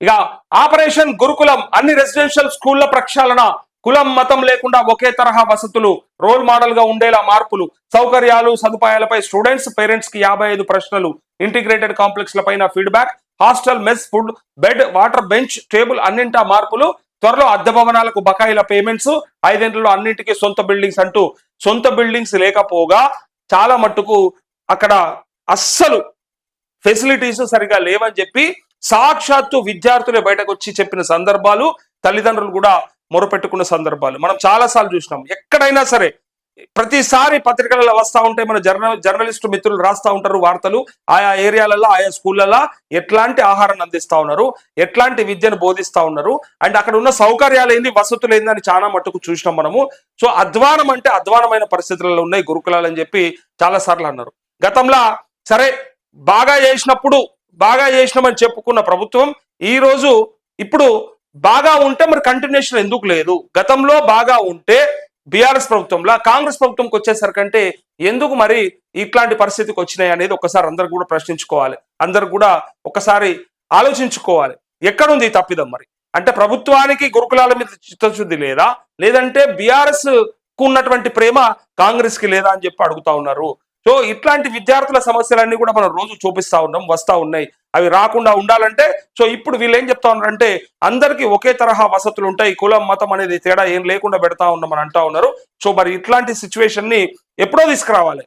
ఇక ఆపరేషన్ గురుకులం అన్ని రెసిడెన్షియల్ స్కూళ్ళ ప్రక్షాళన కులం మతం లేకుండా ఒకే తరహా వసతులు రోల్ మోడల్గా ఉండేలా మార్పులు సౌకర్యాలు సదుపాయాలపై స్టూడెంట్స్ పేరెంట్స్కి యాభై ఐదు ప్రశ్నలు ఇంటిగ్రేటెడ్ కాంప్లెక్స్ పైన feedback hostel mess food bed water bench table అన్నింటా మార్పులు త్వరలో అద్దె భవనాలకు బకాయిల పేమెంట్స్ ఐదేళ్ళలో అన్నింటికి సొంత బిల్డింగ్స్ అంటూ సొంత బిల్డింగ్స్ లేకపోగా చాలా మట్టుకు అక్కడ అస్సలు ఫెసిలిటీస్ సరిగా లేవని చెప్పి సాక్షాత్తు విద్యార్థులే బయటకు వచ్చి చెప్పిన సందర్భాలు తల్లిదండ్రులు కూడా మొరపెట్టుకున్న సందర్భాలు. మనం చాలాసార్లు చూసినాం. ఎక్కడైనా సరే ప్రతిసారి పత్రికలలో వస్తా ఉంటే మన జర్న జర్నలిస్టు మిత్రులు రాస్తా ఉంటారు వార్తలు. ఆయా ఏరియాలలో ఆయా స్కూళ్ళల్లో ఎట్లాంటి ఆహారాన్ని అందిస్తా ఉన్నారు ఎట్లాంటి విద్యను బోధిస్తా ఉన్నారు అండ్ అక్కడ ఉన్న సౌకర్యాలు ఏంది వసతులు ఏంది అని చాలా మట్టుకు చూసినాం మనము. సో అధ్వానం అంటే అధ్వానమైన పరిస్థితులలో ఉన్నాయి గురుకులాలు అని చెప్పి చాలా సార్లు అన్నారు. గతంలో సరే బాగా చేసినప్పుడు బాగా చేసినామని చెప్పుకున్న ప్రభుత్వం ఈరోజు ఇప్పుడు బాగా ఉంటే మరి కంటిన్యూషన్ ఎందుకు లేదు? గతంలో బాగా ఉంటే బీఆర్ఎస్ ప్రభుత్వంలో కాంగ్రెస్ ప్రభుత్వంకి వచ్చేసరికంటే ఎందుకు మరి ఇట్లాంటి పరిస్థితికి వచ్చినాయి అనేది ఒకసారి అందరు కూడా ప్రశ్నించుకోవాలి. అందరు కూడా ఒకసారి ఆలోచించుకోవాలి. ఎక్కడుంది ఈ తప్పిదం మరి? అంటే ప్రభుత్వానికి గురుకులాల మీద చిత్తశుద్ధి లేదా? లేదంటే బీఆర్ఎస్కు ఉన్నటువంటి ప్రేమ కాంగ్రెస్కి లేదా అని చెప్పి అడుగుతా ఉన్నారు. సో ఇట్లాంటి విద్యార్థుల సమస్యలన్నీ కూడా మనం రోజు చూపిస్తా ఉన్నాం వస్తా ఉన్నాయి. అవి రాకుండా ఉండాలంటే సో ఇప్పుడు వీళ్ళు ఏం చెప్తా ఉన్నారంటే అందరికీ ఒకే తరహా వసతులు ఉంటాయి కులం మతం అనేది తేడా ఏం లేకుండా పెడతా ఉన్నాం అని అంటా ఉన్నారు. సో మరి ఇట్లాంటి సిచ్యువేషన్ని ఎప్పుడో తీసుకురావాలి.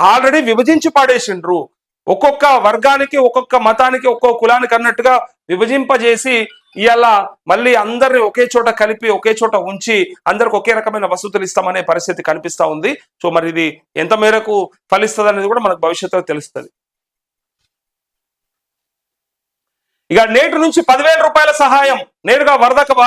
ఆల్రెడీ విభజించి పాడేసిండ్రు. ఒక్కొక్క వర్గానికి ఒక్కొక్క మతానికి ఒక్కొక్క కులానికి అన్నట్టుగా విభజింపజేసి ఇవాళ మళ్ళీ అందరిని ఒకే చోట కలిపి ఒకే చోట ఉంచి అందరికి ఒకే రకమైన వసతులు ఇస్తామనే పరిస్థితి కనిపిస్తా ఉంది. సో మరి ఇది ఎంత మేరకు ఫలిస్తుంది అనేది కూడా మనకు భవిష్యత్తులో తెలుస్తుంది. ఇక నేటి నుంచి పదివేల రూపాయల సహాయం నేరుగా వరదకు